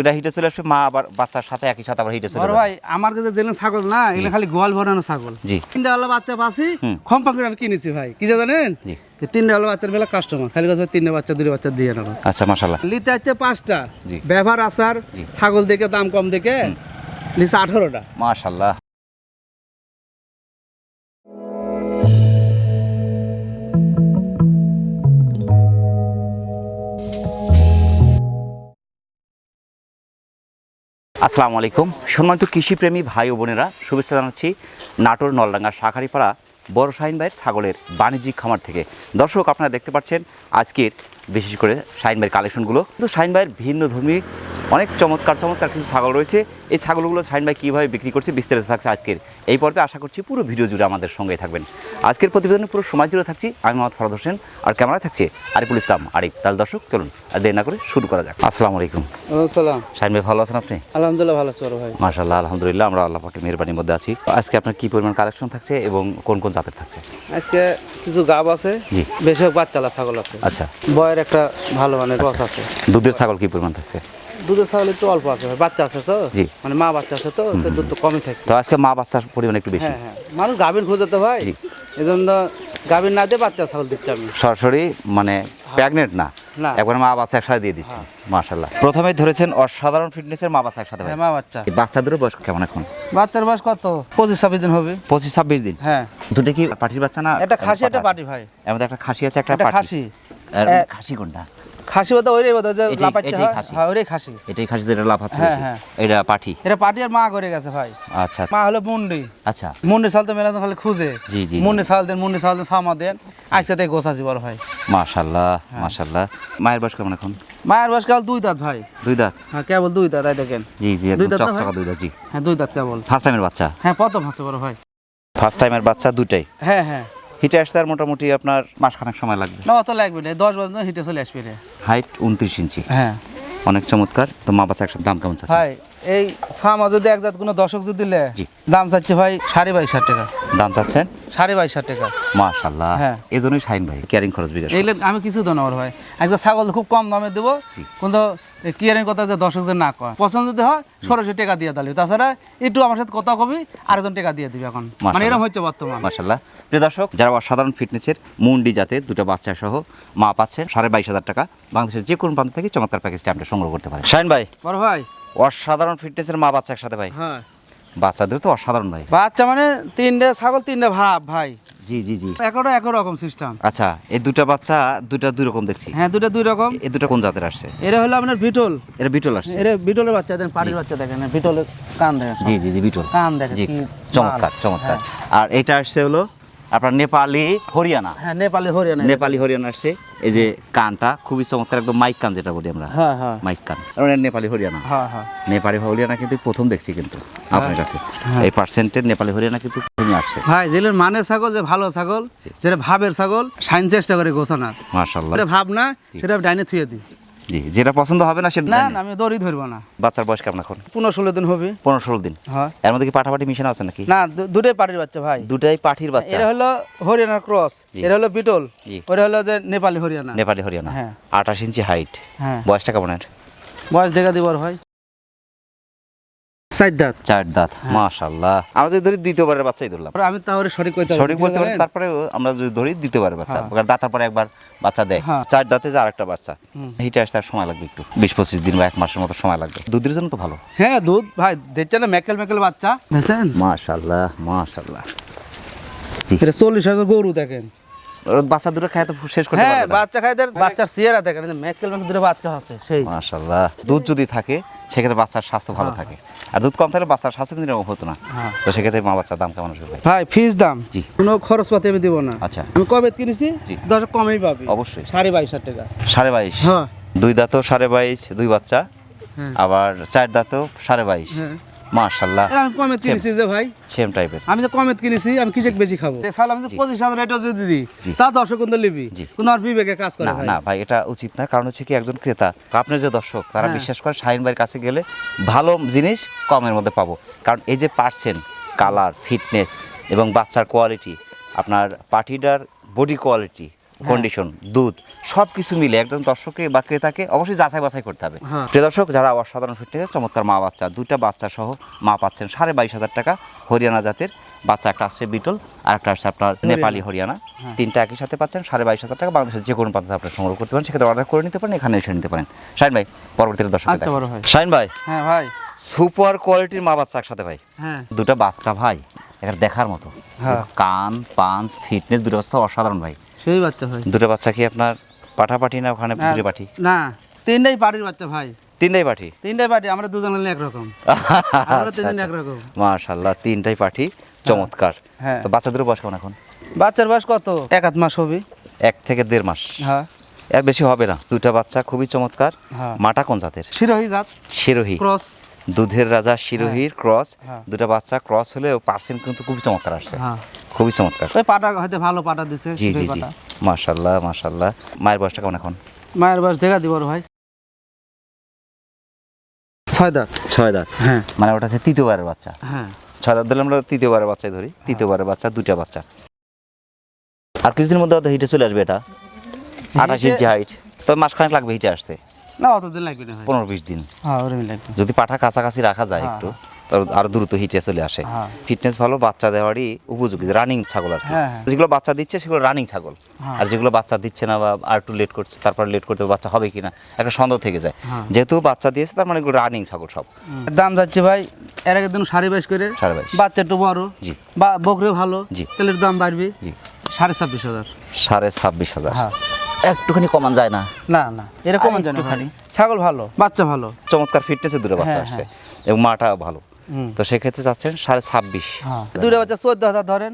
ওইটা হিটে চলে আসবে মা আবার বাচ্চার সাথে একই সাথে আবার হিটে চলে বড় ভাই আমার কাছে জেনে ছাগল না এগুলো খালি গোয়াল ভরানো ছাগল। জি। তিনটা আলো বাচ্চা পাছি। খম্পা করে আমি কিনেছি ভাই। কি জানেন? জি। তিনটা আলো বাচ্চার বেলা কাস্টমার খালি কথা তিনটা বাচ্চা দুটো বাচ্চা দিয়ে নেব। আচ্ছা মাশাল্লাহ লিতে হচ্ছে পাঁচটা। ব্যবহার আসার ছাগল দেখে দাম কম দেখে লিছে আঠারোটা। মাশাল্লাহ আসসালামু আলাইকুম। সম্মানিত কৃষিপ্রেমী ভাই ও বোনেরা, শুভেচ্ছা জানাচ্ছি নাটোর নলডাঙ্গা শাখারিপাড়া বড় শাহিন ভাইয়ের ছাগলের বাণিজ্যিক খামার থেকে। দর্শক, আপনারা দেখতে পাচ্ছেন আজকের বিশেষ করে শাহিন ভাইয়ের কালেকশনগুলো। কিন্তু শাহিন ভাইয়ের ভিন্ন ধর্মী অনেক চমৎকার চমৎকার কিছু ছাগল রয়েছে। এই ছাগলগুলো শাহিন ভাই কীভাবে বিক্রি করছে বিস্তারিত থাকছে আজকের এই পর্বে। আশা করছি পুরো ভিডিও জুড়ে আমাদের সঙ্গে থাকবেন। আজকের প্রতিবেদনে পুরো সময় জুড়ে থাকছি। আমি মোহাম্মদ ফরদ হোসেন। আর ক্যামেরায় থাকছে আরিফুল ইসলাম। আরিফ তাহলে দর্শক চলুন আর দেরি না করে শুরু করা যাক। আসসালামু আলাইকুম। সালাম। শাহিন ভাই ভালো আছেন আপনি? আলহামদুলিল্লাহ ভালো আছি ভাই। মাশাল্লাহ আলহামদুলিল্লাহ। আমরা আল্লাহ পাকের মেহরবানির মধ্যে আছি। আজকে আপনার কি পরিমাণ কালেকশন থাকছে এবং কোন কোন জাতের থাকছে? আজকে কিছু গাব আছে। জি। বেশিরভাগ বাচ্চালা ছাগল আছে। আচ্ছা। বয়ের একটা ভালো মানে রস আছে। দুধের ছাগল কি পরিমাণ থাকছে? দুধের ছাগল একটু অল্প আছে বাচ্চা আছে তো? জি। মানে মা বাচ্চা আছে তো দুধ তো কমই থাকে। তো আজকে মা বাচ্চার পরিমাণ একটু বেশি? হ্যাঁ হ্যাঁ। মানুষ গাভীর খোঁজাতে হয় ভাই। জি। গাভীর না দিয়ে বাচ্চা ছাগল দিচ্ছি আমি। সরাসরি মানে প্রেগনেন্ট না? না। একবার মা বাচ্চা একসাথে দিয়ে দিচ্ছি। মাশাল্লাহ প্রথমে ধরেছেন অসাধারণ ফিটনেসের মা বাচ্চা একসাথে হ্যাঁ ভাই। মা বাচ্চা। বাচ্চাদেরও বয়স কেমন এখন? বাচ্চার বয়স কত? পঁচিশ ছাব্বিশ দিন হবে। পঁচিশ ছাব্বিশ দিন? হ্যাঁ। দুটো কি পাটির বাচ্চা না একটা খাসি একটা পাটি ভাই। আমাদের একটা খাসি আছে একটা একটা খাসি। খাসি কোনটা? খাসি বলতে ওই রে বলতে যে লাপাচ্ছে হয়। হ্যাঁ ওইটাই খাসি। এটাই খাসি যেটা লাভ আছে হ্যাঁ। হ্যাঁ। এটা পাঠি? এটা পাটি আর মা করে গেছে ভাই। আচ্ছা। মা হলো মুন্ডি। আচ্ছা। মুন্ডি চাল তো মেলা খালি খুঁজে। জি, জি। মুন্ডি চাল দেন মুন্ডি চাল দেন সামা দেন। তাই গোছাছি বড় ভাই মাশাল্লাহ। মাশাল্লাহ। মায়ের বয়স কেমন এখন? মায়ের বয়স কেবল দুই দাঁত ভাই। দুই দাঁত? হ্যাঁ কেবল দুই দাঁত এই দেখেন। জি জি দুই দাঁত দুই দাঁত জি। হ্যাঁ দুই দাঁত কেবল। ফার্স্ট টাইমের বাচ্চা? হ্যাঁ প্রথম আছে বড় ভাই। ফার্স্ট টাইমের বাচ্চা দুটাই হ্যাঁ হ্যাঁ। হিটে আসতে আর মোটামুটি আপনার মাসখানেক সময় লাগবে। না অত লাগবে না। দশ বছর হিটে চলে আসবে রে। হাইট উনত্রিশ ইঞ্চি। হ্যাঁ। অনেক চমৎকার। তো মা বাচ্চা একসাথে দাম কেমন চাচ্ছে? এই সামা যদি এক জাত কোনো দর্শক যদি দিলে দাম চাচ্ছে ভাই সাড়ে বাইশ হাজার টাকা। দাম চাচ্ছেন? সাড়ে বাইশ হাজার টাকা। মাশাল্লাহ হ্যাঁ। এই জন্যই শাহিন ভাই ক্যারিং খরচ বিকাশ এইগুলো আমি কিছু দেবো না ভাই। একটা ছাগল খুব কম দামে দেবো। কিন্তু কিয়ারের কথা যে দর্শক যে না কয়। পছন্দ যদি হয় ষোলোশো টাকা দিয়ে দিলে তাছাড়া একটু আমার সাথে কথা কবি আরেকজন টাকা দিয়ে দিবি এখন। মানে এরকম হচ্ছে বর্তমান। মাশাল্লাহ প্রিয় দর্শক যারা অসাধারণ ফিটনেসের মুন্ডি জাতের দুটো বাচ্চা সহ মা পাচ্ছেন সাড়ে বাইশ হাজার টাকা। বাংলাদেশের যে কোনো প্রান্ত থেকে চমৎকার প্যাকেজটা আপনি সংগ্রহ করতে পারেন। শাহিন ভাই। বড় ভাই। অসাধারণ ফিটনেসের মা বাচ্চা একসাথে ভাই। হ্যাঁ। বাচ্চাদের তো অসাধারণ ভাই। বাচ্চা মানে তিনটে ছাগল তিনটে ভাব ভাই। জি জি জি। একটা একই রকম সিস্টেম আচ্ছা এই দুটো বাচ্চা দুটা দুই রকম দেখছি। হ্যাঁ দুটো দুই রকম। এই দুটো কোন জাতের আসছে? এরা হলো আপনার বিটল। এটা বিটল আসছে। এরা বিটলের বাচ্চা দেন পাটির বাচ্চা দেখেন বিটলের কান দেখেন। জি জি জি বিটল। কান দেখেন চমৎকার চমৎকার। হ্যাঁ। আর এটা আসছে হলো আপনার নেপালি হরিয়ানা। হ্যাঁ নেপালি হরিয়ানা। নেপালি হরিয়ানা আসছে। এই যে কানটা খুবই চমৎকার একদম মাইক কান যেটা বলি আমরা। হ্যাঁ হ্যাঁ। মাইক কান। ওটা নেপালি হরিয়ানা। হ্যাঁ হ্যাঁ। নেপালি হরিয়ানা কিন্তু প্রথম দেখছি কিন্তু আপনার কাছে। হ্যাঁ। এই পার্সেন্টের নেপালি হরিয়ানা কিন্তু প্রথমে আসছে। ভাই যেগুলোর মানের ছাগল যে ভালো ছাগল যেটা ভাবের ছাগল সাইন চেষ্টা করে গোছানোর। মাশাল্লাহ যেটা ভাব না সেটা ডাইনে ছুঁয়ে দিই। জি যেটা পছন্দ হবে না সেটা না না আমি দড়ি ধরবো না। বাচ্চার বয়স কেমন এখন? পনেরো ষোলো দিন হবে। পনেরো ষোলো দিন। হ্যাঁ। এর মধ্যে কি পাঠাপাঠি মিশন আছে নাকি? না দুটাই পাটির বাচ্চা ভাই। দুটাই পাঠির বাচ্চা? এটা হলো হরিয়ানার ক্রস। এটা হলো বিটল। ওটা হলো যে নেপালি হরিয়ানা। নেপালি হরিয়ানা। হ্যাঁ। আঠাশ ইঞ্চি হাইট হ্যাঁ। বয়সটা কেমন এর বয়স দেখা দিবার ভাই। চার দাঁত। চার দাঁত। মাশাল্লাহ আমরা যদি ধরি দ্বিতীয়বারের বাচ্চাই ধরলাম আমি তাহলে সঠিক কইতে সঠিক বলতে পারি তারপরে আমরা যদি ধরি দ্বিতীয়বারের বাচ্চা হ্যাঁ। কারণ দাঁতার পরে একবার বাচ্চা দেয়। হ্যাঁ। চার দাঁতে যে আরেকটা বাচ্চা হিটে আসতে আর সময় লাগবে একটু। বিশ পঁচিশ দিন বা এক মাসের মতো সময় লাগবে। দুধের জন্য তো ভালো। হ্যাঁ দুধ ভাই দেখছেন না মেকেল মেকেল বাচ্চা? মাশাল্লাহ মাশাল্লাহ চল্লিশ হাজার গরু দেখেন। বাচ্চা দুটো খায় তো শেষ করতে হ্যাঁ বাচ্চা খাইতে বাচ্চার চেহারা দেখেন মেকেল মেকেল দুটো বাচ্চা আছে সেই। মাশাল্লাহ দুধ যদি থাকে সেক্ষেত্রে বাচ্চার স্বাস্থ্য ভালো থাকে। আর দুধ কম থাকলে বাচ্চার স্বাস্থ্য কিন্তু এরকম হতো না। হ্যাঁ। তো সেক্ষেত্রে মা বাচ্চার দাম কেমন আসবে ভাই ফিস দাম। জি। কোনো খরচপাতি আমি দিব না। আচ্ছা। আমি কবে কিনেছি। দশ কমেই পাবি। অবশ্যই। সাড়ে বাইশ হাজার টাকা। সাড়ে বাইশ। হ্যাঁ। দুই দাঁতও সাড়ে বাইশ দুই বাচ্চা। হ্যাঁ। আবার চার দাঁতও সাড়ে বাইশ। হ্যাঁ আমি কমে কিনেছি যে ভাই। সেম টাইপের আমি তো কমে কিনেছি আমি বেশি খাব? সাল আমি তো পঁচিশ হাজার রেটও যদি দিই তা দর্শক কিন্তু লিবি। জি। কিন্তু আমার বিবেকে কাজ করে না ভাই। না ভাই এটা উচিত না। কারণ হচ্ছে কি একজন ক্রেতা আপনার যে দর্শক তারা হ্যাঁ। বিশ্বাস করে শাহিন ভাইয়ের কাছে গেলে ভালো জিনিস কমের মধ্যে পাবো। কারণ এই যে পার্সেন কালার ফিটনেস এবং বাচ্চার কোয়ালিটি আপনার পার্টিটার বডি কোয়ালিটি কন্ডিশন দুধ সব কিছু মিলে একদম দর্শককে বা ক্রেতাকে অবশ্যই যাচাই বাছাই করতে হবে। হ্যাঁ। প্রিয় দর্শক যারা অসাধারণ ফিটনেসের চমৎকার মা বাচ্চা দুইটা বাচ্চা সহ মা পাচ্ছেন সাড়ে বাইশ হাজার টাকা হরিয়ানা জাতের। বাচ্চা একটা আসছে বিটল আর একটা আসছে আপনার নেপালি হরিয়ানা। হ্যাঁ। তিনটা একই সাথে পাচ্ছেন সাড়ে বাইশ হাজার টাকা। বাংলাদেশের যে কোনো প্রান্তে আপনার সংগ্রহ করতে পারেন সেক্ষেত্রে অর্ডার করে নিতে পারেন এখানে এসে নিতে পারেন। শাহিন ভাই পরবর্তীতে দর্শক বড় ভাই। ভাই হ্যাঁ ভাই। সুপার কোয়ালিটির মা বাচ্চা একসাথে ভাই। হ্যাঁ। দুটো বাচ্চা ভাই। এখানে দেখার মতো। হ্যাঁ। কান পাঞ্চ ফিটনেস দুটো অবস্থা অসাধারণ ভাই। সেই বাচ্চা ভাই। দুটো বাচ্চা কি আপনার পাঠাপাঠি না ওখানে হ্যাঁ, দুটো পাঠি? না তিনটাই বাড়ির বাচ্চা ভাই। তিনটাই পাঠি? তিনটাই বাড়ি আমরা দুজন একরকম। একরকম। মাশাল্লাহ তিনটাই পাঠি চমৎকার। হ্যাঁ। তো বাচ্চা দুটো বয়স কেমন এখন? বাচ্চার বয়স কত? এক আধ মাস হবে। এক থেকে দেড় মাস। হ্যাঁ। এর বেশি হবে না। দুটা বাচ্চা খুবই চমৎকার। হ্যাঁ। মাটা কোন জাতের? শিরোহী জাত। শিরোহী। ক্রস। দুধের রাজা শিরোহীর ক্রস হ্যাঁ। দুটা বাচ্চা ক্রস হলেও পার্সেন্ট কিন্তু খুবই চমৎকার আসছে। হ্যাঁ। খুবই চমৎকার। ওই পাটা হয়তো ভালো পাটা দিছে জি জি জি। মাশাল্লাহ মাশাল্লাহ। মায়ের বয়সটা কেমন এখন? মায়ের বয়স দেখা দিব ভাই। ছয় দাঁত। ছয় দাঁত। হ্যাঁ। মানে ওটা হচ্ছে তৃতীয়বারের বাচ্চা? হ্যাঁ। ছয় দাঁত দিলে আমরা তৃতীয়বারের বাচ্চাই ধরি। তৃতীয়বারের বাচ্চা দুটা বাচ্চা। আর কিছুদিনের মধ্যে হয়তো হিটে চলে আসবে এটা। আঠাশ ইঞ্চি হাইট তবে মাসখানেক লাগবে হিটে আসতে। না অতদিন লাগবে না পনেরো বিশ দিন। হ্যাঁ যদি পাঠা কাছাকাছি রাখা যায় হ্যাঁ, একটু তাহলে আরও দ্রুত হিটে চলে আসে। হ্যাঁ। ফিটনেস ভালো বাচ্চা দেওয়ারই উপযোগী রানিং ছাগল আর হ্যাঁ, হ্যাঁ। যেগুলো বাচ্চা দিচ্ছে সেগুলো রানিং ছাগল। হ্যাঁ। আর যেগুলো বাচ্চা দিচ্ছে না বা আর একটু লেট করছে তারপর লেট করতে বাচ্চা হবে কিনা একটা সন্দেহ থেকে যায়। হ্যাঁ। যেহেতু বাচ্চা দিয়েছে তার মানে এগুলো রানিং ছাগল সব। দাম যাচ্ছে ভাই এর আগে দিন সাড়ে বাইশ করে। সাড়ে বাইশ। বাচ্চা একটু বড়। জি। বা বকরে ভালো। জি। তেলের দাম বাড়বে। জি। সাড়ে ছাব্বিশ হাজার। সাড়ে ছাব্বিশ হাজার। হ্যাঁ। একটুখানি কমান যায় না। না না এরকম আর জানি একটুখানি। ছাগল ভালো বাচ্চা ভালো। চমৎকার ফিটনেসে দুটো বাচ্চা হ্যাঁ, আসছে। এবং মাটা ভালো। তো সেক্ষেত্রে চাচ্ছেন সাড়ে ছাব্বিশ। হ্যাঁ দুটো বাচ্চা চোদ্দ হাজার ধরেন।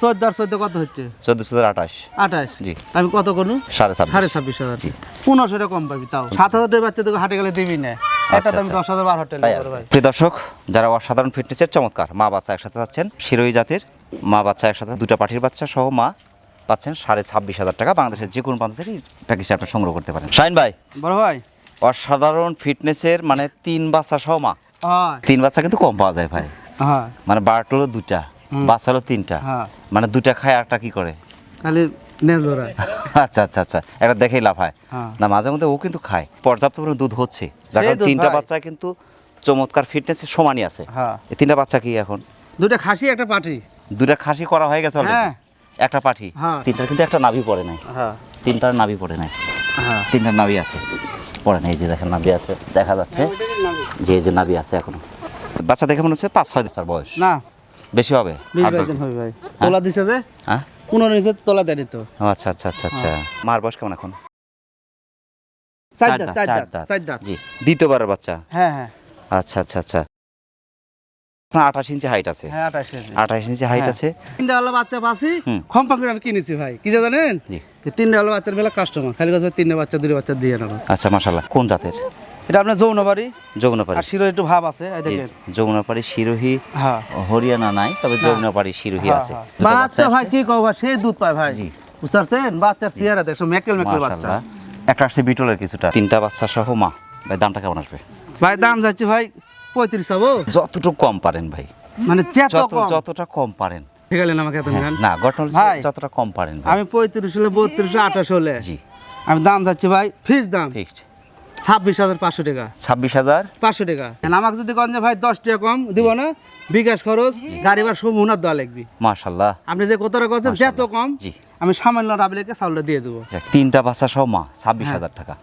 চোদ্দ আর চোদ্দ কত হচ্ছে? চোদ্দশো আঠাশ। আঠাশ? জি। আমি কত করু সাড়ে ছাব্বিশ। সাড়ে ছাব্বিশ হাজার। জি। পনেরোশো টাকা কম পাবি তাও। সাত হাজার টাকা বাচ্চা তোকে হাটে গেলে দিবি না। আচ্ছা। প্রিয় দর্শক যারা অসাধারণ ফিটনেসের চমৎকার মা বাচ্চা একসাথে যাচ্ছেন শিরোই জাতের মা বাচ্চা একসাথে দুটা পাঠির বাচ্চা সহ মা পাচ্ছেন সাড়ে ছাব্বিশ হাজার টাকা। বাংলাদেশের যে কোনো প্রান্ত থেকে প্যাকেজটা আপনি সংগ্রহ করতে পারেন। শাইন ভাই বড় ভাই। অসাধারণ ফিটনেসের মানে তিন বাচ্চা সহ মা। তিন বাচ্চা কিন্তু কম পাওয়া যায় ভাই। হ্যাঁ। মানে বারোটা হলো দুটা বাচ্চা হলো তিনটা। হ্যাঁ। মানে দুটা খায় আরটা কি করে? খালি আচ্ছা আচ্ছা আচ্ছা। এটা দেখেই লাফায় হ্যাঁ। না মাঝে মধ্যে ও কিন্তু খায়। পর্যাপ্ত পরিমাণে দুধ হচ্ছে। যার কারণে তিনটা বাচ্চা কিন্তু চমৎকার ফিটনেসের সমানই আছে। হ্যাঁ। এই তিনটা বাচ্চা কি এখন? দুটা খাসি একটা পাটি। দুটা খাসি করা হয়ে গেছে already? একটা পাঠি হ্যাঁ। তিনটার কিন্তু একটা নাভি পড়ে নাই। হ্যাঁ। তিনটার নাভি পড়ে নাই। হ্যাঁ। তিনটার নাভি আছে। পড়ে নাই এই যে দেখেন নাভি আছে দেখা যাচ্ছে। যে যে নাভি আছে এখনও। বাচ্চা দেখে মনে হচ্ছে পাঁচ ছয় বছর বয়স। না। বেশি হবে? তোলা দিছে যে? পনেরো নিচে তোলা দেয়নি তো। আচ্ছা আচ্ছা আচ্ছা আচ্ছা। মার বয়স কেমন এখন? দ্বিতীয়বারের বাচ্চা। হ্যাঁ হ্যাঁ। আচ্ছা আচ্ছা আচ্ছা। আপনার আঠাশ ইঞ্চি হাইট আছে। হ্যাঁ ইঞ্চি। হাইট হ্যাঁ। আছে। বাচ্চা আমি কিনেছি ভাই। কি জানেন? বাচ্চার মেলা কাস্টমার খালি তিনটা বাচ্চা দুটো বাচ্চা দিয়ে আচ্ছা কোন জাতের? এটা আপনার যৌনবাড়ি। যমুনাপাড়ি আর শিরোর একটু ভাব আছে শিরোহী হ্যাঁ। হরিয়ানা নাই তবে যমুনাপাড়ি শিরোহী হ্যাঁ, আছে। বাচ্চা ভাই কি ভাই সেই দুধ পায় ভাই। বুঝতে পারছেন বাচ্চার চেহারা দেখছ মেকেল মেকেল বাচ্চা। একটা আসছে বিটলের কিছুটা। তিনটা বাচ্চা সহ মা। ভাই দামটা কেমন আসবে? ভাই দাম যাচ্ছে ভাই পঁয়ত্রিশ হব? যতটুকু কম পারেন ভাই। মানে যত যত যতটা কম পারেন। ঠিক আছে আমাকে এত নিবেন না ঘটনা যতটা কম পারেন আমি পঁয়ত্রিশ হলে বত্রিশ আঠাশ হলে? জি। আমি দাম যাচ্ছি ভাই দাম? ফিক্সড। ছাব্বিশ হাজার পাঁচশো টাকা। ছাব্বিশ হাজার? পাঁচশো টাকা। আমাকে যদি কন যে ভাই দশ টাকা কম দিব না বিকাশ খরচ গাড়ি ভাড়া সব উনার দেওয়া লাগবে। মাশাল্লাহ। আপনি যে কতটা করছেন যত কম আমি সামান্য রাবলিকে চাউলটা দিয়ে দেবো। তিনটা বাচ্চা সহ মা ছাব্বিশ হ্যাঁ। হাজার টাকা।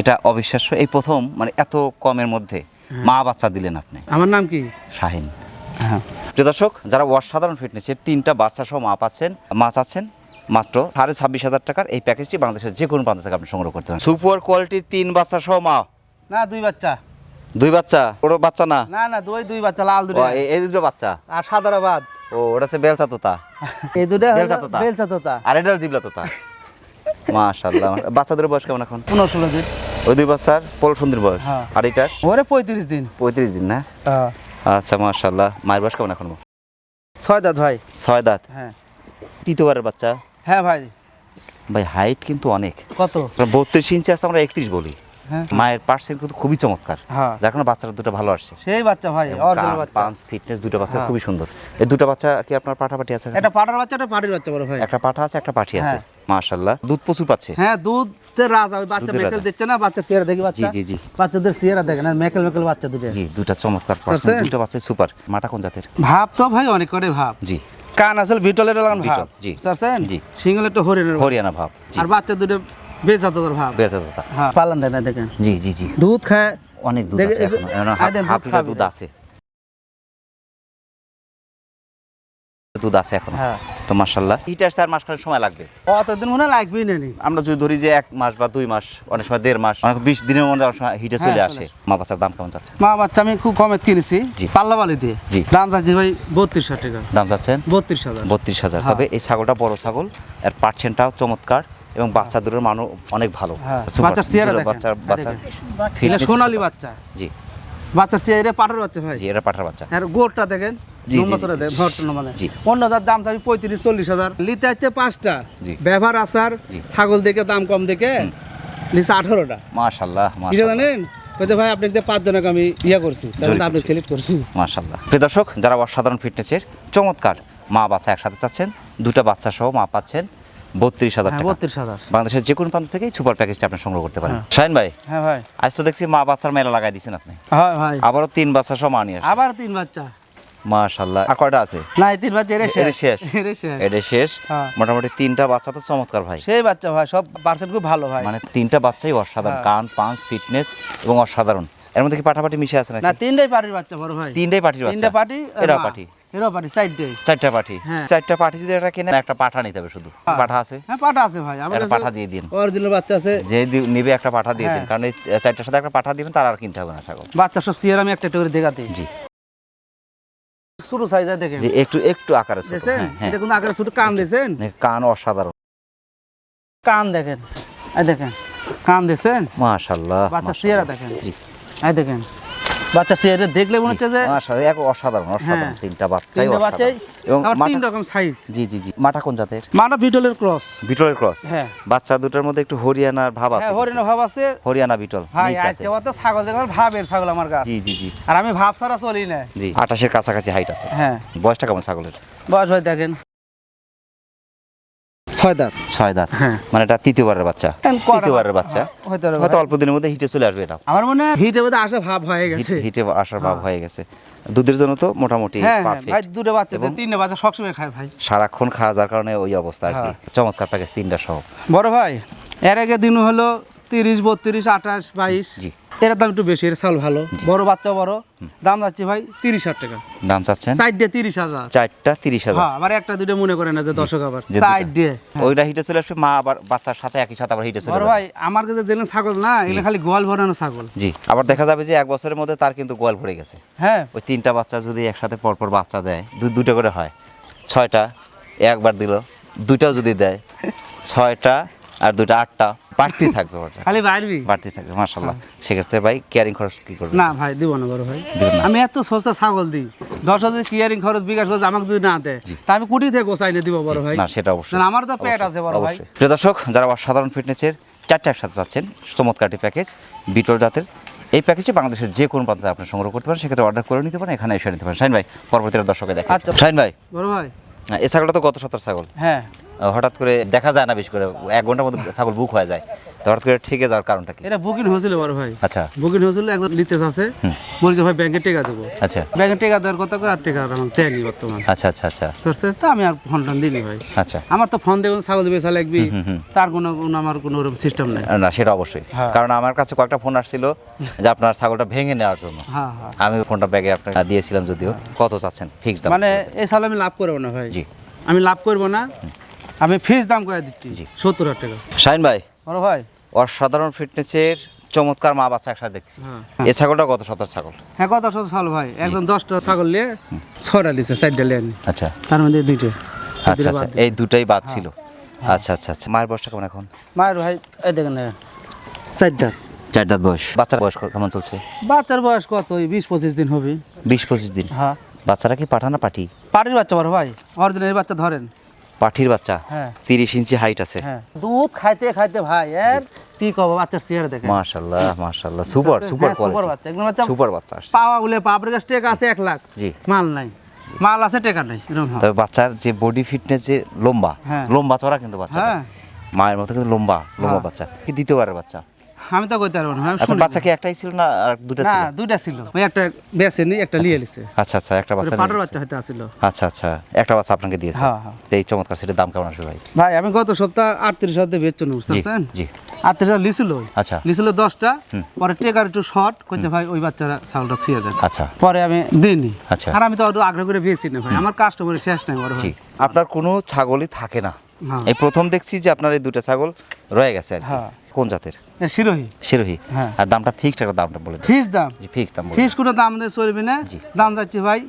এটা অবিশ্বাস্য। এই প্রথম মানে এত কমের মধ্যে হ্যাঁ। মা বাচ্চা দিলেন আপনি। আমার নাম কি? শাহিন। হ্যাঁ। প্রিয় দর্শক যারা অসাধারণ ফিটনেসের তিনটা বাচ্চা সহ মা পাচ্ছেন মা চাচ্ছেন মাত্র সাড়ে ছাব্বিশ হাজার টাকার এই প্যাকেজটি বাংলাদেশের যে কোনো প্রান্ত থেকে আপনি সংগ্রহ করতে পারেন। সুপার কোয়ালিটির তিন বাচ্চা সহ মা। না দুই বাচ্চা। দুই বাচ্চা? ওটা বাচ্চা না? না না দুই দুই বাচ্চা লাল দুটো। এই- দুটো বাচ্চা? আর সাদারা বাদ। ও ওটা হচ্ছে বেলচা তোতা এই দুটো বেলচা তোতা। বেলচা তোতা আর এটা জিবলা তোতা মাশাল্লাহ বাচ্চাদের বয়স কেমন এখন? পনেরো ষোলো দিন। ওই দুই বাচ্চার পল সুন্দর বয়স। হ্যাঁ। আর এটার? ওরে পঁয়ত্রিশ দিন। পঁয়ত্রিশ দিন না? হ্যাঁ। আচ্ছা মাশাল্লাহ মায়ের বয়স কেমন এখন? ছয় দাঁত ভাই। ছয় দাঁত? হ্যাঁ। তৃতীয়বারের বাচ্চা? হ্যাঁ ভাই। ভাই হাইট কিন্তু অনেক। কত? বত্রিশ ইঞ্চি আছে আমরা একত্রিশ বলি। মায়ের পার্সেন্ট কিন্তু খুবই চমৎকার। হ্যাঁ। যার কারণে বাচ্চারা দুটো ভালো আসছে। সেই বাচ্চা ভাই এবং অরিজিনাল বাচ্চা। পাঞ্চ ফিটনেস দুটো বাচ্চা হ্যাঁ। খুবই সুন্দর। এই দুটো বাচ্চা কি আপনার পাঠাপাঠি আছে? এটা পাটার বাচ্চা এটা পাটির বাচ্চা বড় ভাই। একটা পাঠা আছে একটা পাঠি আছে। হ্যাঁ। মাশাল্লাহ দুধ প্রচুর পাচ্ছে। হ্যাঁ দুধের রাজা ওই বাচ্চা মেকেল না বাচ্চা চেহারা দেখি বাচ্চা। জি জি বাচ্চাদের চেহারা দেখে না মেকেল মেকেল বাচ্চা দুটো। জি দুটা চমৎকার দুটো বাচ্চা সুপার। মাটা কোন জাতের? ভাব তো ভাই অনেক করে ভাব। জি। কান আসল ভিটলের লাগান ভাব। জি। সারছেন জি। তো হরিণের হরিয়ানা ভাব আর বাচ্চা দুটো বেচা ভাব। বেড়াতে হ্যাঁ। পালন দেয় না দেখেন। জি জি জি। দুধ খায়। অনেক দুধ আছে এখনও। হাফ দুধ লিটার দুধ আছে। দুধ আছে এখন। হ্যাঁ। তো মাশাল্লাহ হিট আসতে আর মাসখানেক সময় লাগবে। অতদিন মনে হয় লাগবেই না নি। আমরা যদি ধরি যে এক মাস বা দুই মাস অনেক সময় দেড় মাস অনেক বিশ দিনের মধ্যে অনেক সময় হিটে চলে হ্যাঁ, আসে। মা বাচ্চার দাম কেমন যাচ্ছে মা বাচ্চা আমি খুব কমে কিনেছি। পাল্লা বালি দিয়ে। জি। দাম চাচ্ছি ভাই বত্রিশ হাজার টাকা। দাম যাচ্ছেন বত্রিশ হাজার। বত্রিশ হাজার। হ্যাঁ। তবে এই ছাগলটা বড় ছাগল। এর পার্সেন্টটাও চমৎকার। এবং বাচ্চা দুটোর মানও অনেক ভালো। হ্যাঁ, বাচ্চার চেহারা বাচ্চার এই বাচ্চার সোনালি বাচ্চা। জি। বাচ্চার চেহারা পাটার বাচ্চা ভাই। জি এটা পাঠার বাচ্চা। আর দেখেন। নম্বরটা জি। দেখেন মানে। অন্য যার দাম চাবি পঁয়ত্রিশ চল্লিশ হাজার। লিতে হচ্ছে পাঁচটা। জি। ব্যবহার আসার ছাগল দেখে দাম কম দেখে আঠারোটা। মাশাল্লাহ জানেন বলতে ভাই আপনি দেখতে পাঁচ জনকে আমি ইয়ে করছি আপনি সিলেক্ট করছি। মাশাল্লাহ। প্রিয় দর্শক যারা অসাধারণ ফিটনেসের চমৎকার মা বাচ্চা একসাথে চাচ্ছেন দুটা বাচ্চা সহ মা পাচ্ছেন বত্রিশ হাজার হ্যাঁ বত্রিশ হাজার। বাংলাদেশের যে কোনো প্রান্ত থেকেই সুপার প্যাকেজটা আপনি সংগ্রহ করতে পারেন। হ্যাঁ। শাহিন ভাই হ্যাঁ ভাই। আজ তো দেখছি মা বাচ্চার মেলা লাগাই দিয়েছেন আপনি। হয় ভাই আবারও তিন বাচ্চা সহ মা নিয়ে আসছেন। আবার তিন বাচ্চা। মাশাল্লাহ আর কয়টা আছে? না তিন বাচ্চা এরে এরে শেষ। শেষ। শেষ। এটা শেষ। হ্যাঁ। মোটামুটি তিনটা বাচ্চা তো চমৎকার ভাই। সেই বাচ্চা ভাই সব পার্সেন্ট খুব ভালো ভাই। মানে তিনটা বাচ্চাই অসাধারণ। হ্যাঁ। কান পাঁচ ফিটনেস এবং অসাধারণ। এর মধ্যে কি পাঠাপাটি মিশে আছে না তিনটাই পার্টির বাচ্চা বড় ভাই। তিনটাই তিনটা বাচ্চা। পার্টি এরাও পাঠি এরাও সাইড ডে চারটা। চারটা পাঠি যদি এটা কিনে একটা পাঠা নিতে হবে শুধু। হ্যাঁ। পাঠা আছে? হ্যাঁ পাঠা আছে ভাই। একটা পাঠা দিয়ে দিন। অরিজিনাল বাচ্চা আছে। যে দি- একটা পাঠা দিয়ে দিন। হ্যাঁ। কারণ এই চারটার সাথে একটা পাঠা দিবেন তার আর কিনতে হবে না ছাগল। বাচ্চা সব চেয়ার আমি একটা একটা করে দেখাতে। জি। ছোট সাইজ দেখেন। যে একটু একটু আকারে ছোট। হ্যাঁ, এটা কান দিয়েছেন কান অসাধারণ। কান দেখেন। এই দেখেন। কান দিয়েছেন মাশাআল্লাহ বাচ্চা মাশাআল্লাহ। দেখেন। জি। এই দেখেন। বাচ্চা চেহারা দেখলে মনে হচ্ছে যে এক অসাধারণ অসাধারণ হ্যাঁ। তিনটা বাচ্চাই তিনটা বাচ্চাই এবং তিন রকম সাইজ জি জি জি মাটা কোন জাতের? মাটা বিটলের ক্রস বিটলের ক্রস হ্যাঁ। বাচ্চা দুটোর মধ্যে একটু হরিয়ানার ভাব আছে হ্যাঁ হরিণ ভাব আছে। হরিয়ানা বিটল ভাই আজকে তো ছাগল দেখলাম ভাবের ছাগল আমার গাছ জি জি জি। আর আমি ভাব ছাড়া চলি না। জি আটাশের কাছাকাছি হাইট আছে। হ্যাঁ। বয়সটা কেমন ছাগলের? বয়স ভাই দেখেন। ছয় দাঁত। ছয় দাঁত। হ্যাঁ। মানে এটা তৃতীয়বারের বাচ্চা। তৃতীয়বারের বাচ্চা। হ্যাঁ, হয়তো। অল্প দিনের মধ্যে হিটে চলে আসবে এটা। আমার মনে হয় হিটে মধ্যে আসা ভাব হয়ে গেছে। হিটে আসার ভাব হয়ে। গেছে। দুধের জন্য তো মোটামুটি হ্যাঁ হ্যাঁ, ভাই দুটো বাচ্চা তিনটে বাচ্চা সবসময় খায় ভাই। সারাক্ষণ খাওয়া যাওয়ার কারণে ওই অবস্থা আর কি। হ্যাঁ। চমৎকার প্যাকেজ তিনটা সহ। বড় ভাই এর আগে দিন হলো তিরিশ বত্রিশ আঠাশ বাইশ। জি। এর দাম একটু বেশি এর চাল ভালো। বড় বাচ্চা বড়। দাম যাচ্ছে ভাই তিরিশ হাজার টাকা। দাম চাচ্ছেন? দিয়ে তিরিশ হাজার। চারটা তিরিশ হাজার। হ্যাঁ আবার একটা দুটো মনে করে না যে দর্শক আবার। যে দুটো। সাইড দিয়ে ওইটা হিটে চলে আসবে মা আবার বাচ্চার সাথে একই সাথে আবার হিটে চলে ভাই আমার কাছে জেনে ছাগল না এগুলো খালি গোয়াল ভরানো ছাগল। জি আবার দেখা যাবে যে এক বছরের মধ্যে তার কিন্তু গোয়াল ভরে গেছে। হ্যাঁ। ওই তিনটা বাচ্চা যদি একসাথে পরপর বাচ্চা দেয় দুটো করে হয়। ছয়টা একবার দিল দুটাও যদি দেয় ছয়টা আর দুটা আটটা। বাড়তি থাকবে খালি বাইরবি বাড়তি থাকবে মাসাল্লাহ সেক্ষেত্রে ভাই কেয়ারিং খরচ কি করবে? না ভাই দিব না বড় ভাই। আমি এত সস্তা ছাগল দিই। দশ হাজার কিয়ারিং খরচ বিকাশ খরচ আমাকে যদি না দেয় তা আমি কুটি থেকে গোসাই নিয়ে দিব বড় ভাই। না সেটা অবশ্যই। না, আমার তো পেট আছে বড় ভাই। প্রিয় দর্শক যারা অসাধারণ ফিটনেসের চারটে একসাথে চাচ্ছেন চমৎকার একটি প্যাকেজ বিটল জাতের। এই প্যাকেজটি বাংলাদেশের যে কোনো প্রান্তে আপনি সংগ্রহ করতে পারেন সেক্ষেত্রে অর্ডার করে নিতে পারেন এখানে এসে নিতে পারেন। শাইন ভাই পরবর্তীতে দর্শকে দেখেন আচ্ছা। শাইন ভাই। বড় ভাই। এই ছাগলটা তো গত সপ্তাহ ছাগল। হ্যাঁ। হঠাৎ করে দেখা যায় না বেশি করে এক ঘণ্টার মধ্যে ছাগল বুক হয়ে যায়। তো হঠাৎ করে ঠেকে যাওয়ার কারণটা কি? এটা বুকিং হয়েছিল বড় ভাই। আচ্ছা। বুকিং হয়েছিল একজন লিতেস আছে। বলছে ভাই ব্যাংকে টেকা দেবো। আচ্ছা। ব্যাংকে টেকা দেওয়ার কথা করে আর টেকা আমার দেয়নি বর্তমান। আচ্ছা আচ্ছা আচ্ছা। সরষে তো আমি আর ফোন টোন দিইনি ভাই। আচ্ছা। আমার তো ফোন দেবেন ছাগল বেচা লাগবি। তার কোনো কোনো আমার কোনো ওরকম সিস্টেম নেই। না সেটা অবশ্যই। হ্যাঁ। কারণ আমার কাছে কয়েকটা ফোন আসছিল যে আপনার ছাগলটা ভেঙে নেওয়ার জন্য। হ্যাঁ হ্যাঁ। আমি ফোনটা ব্যাগে আপনাকে দিয়েছিলাম যদিও। কত চাচ্ছেন? দাম। মানে এই সাল আমি লাভ করব না ভাই। জি। আমি লাভ করব না। আমি ফিস দাম করে দিচ্ছি। সত্তর হাজার টাকা। শাইন ভাই বড় ভাই। অসাধারণ ফিটনেসের চমৎকার মা বাচ্চা একসাথে দেখছি। হ্যাঁ। এই ছাগলটা কত সপ্তাহ ছাগল? হ্যাঁ কত শত ছাগল ভাই? একদম দশটা ছাগল নিয়ে ছটা লিছে চারটা আনি আচ্ছা। তার মধ্যে দুইটা। আচ্ছা আচ্ছা। এই দুটাই বাদ ছিল। আচ্ছা আচ্ছা আচ্ছা। মায়ের বয়সটা কেমন এখন? মায়ের ভাই এই দেখেন চার দাঁত। বয়স। বাচ্চার বয়স কেমন চলছে? বাচ্চার বয়স কত? ওই বিশ পঁচিশ দিন হবে। বিশ পঁচিশ দিন। হ্যাঁ। বাচ্চারা কি পাঠা না পাঠি? পাটির বাচ্চা বড় ভাই। অরিজিনাল বাচ্চা ধরেন। পাঠির বাচ্চা হ্যাঁ। তিরিশ ইঞ্চি হাইট আছে। হ্যাঁ। দুধ খাইতে খাইতে ভাই এর কি কব বাচ্চার চেহারা দেখে মাশাল্লাহ মাশাল্লাহ। সুপার সুপার হ্যাঁ, সুপার বাচ্চা একদম বাচ্চা সুপার বাচ্চা পাওয়া কাছে টেকা আছে লাখ। জি। মাল নাই। মাল আছে টেকা নাই তবে বাচ্চার যে বডি ফিটনেস যে লম্বা। লম্বা চড়া কিন্তু বাচ্চা। মায়ের মতো কিন্তু লম্বা লম্বা। বাচ্চা। কি দ্বিতীয়বারের বাচ্চা? আমি তো কইতে পারব না আচ্ছা বাচ্চা কি একটাই ছিল না আর দুটো না ছিল? দুইটা ছিল। ওই একটা বেছে নি একটা লিয়ে লিছে। আচ্ছা আচ্ছা একটা বাচ্চা পাটার বাচ্চা। হয়তো আসছিল আচ্ছা আচ্ছা একটা বাচ্চা আপনাকে দিয়েছে। হ্যাঁ, হ্যাঁ। এই চমৎকার সেটার দাম কেমন আসবে ভাই? ভাই আমি গত সপ্তাহ আটত্রিশ হাজার বেচছো না জি বুঝতেছেন জি। আটত্রিশ হাজার লিছিল আচ্ছা। লিছিল দশটা পরে টেকার একটু শর্ট কইতে ভাই ওই বাচ্চারা চাউলটা থুয়ে দেন আচ্ছা। পরে আমি দিইনি। আচ্ছা। আর আমি তো অত আগ্রহ করে বেশি না ভাই। আমার কাস্টমারের শেষ নাই বড় ভাই। আপনার কোনো ছাগলই থাকে না। হ্যাঁ। এই প্রথম দেখছি যে আপনার এই দুটো ছাগল রয়ে গেছে আর। হ্যাঁ। কোন জাতের? শিরোহী। শিরোহী। হ্যাঁ। আর দামটা ফিক্সড একটা দামটা বলে ফিস দাম? জি ফিক্সড দাম ফিস কোনো দাম দিয়ে চলবে না। দাম যাচ্ছে ভাই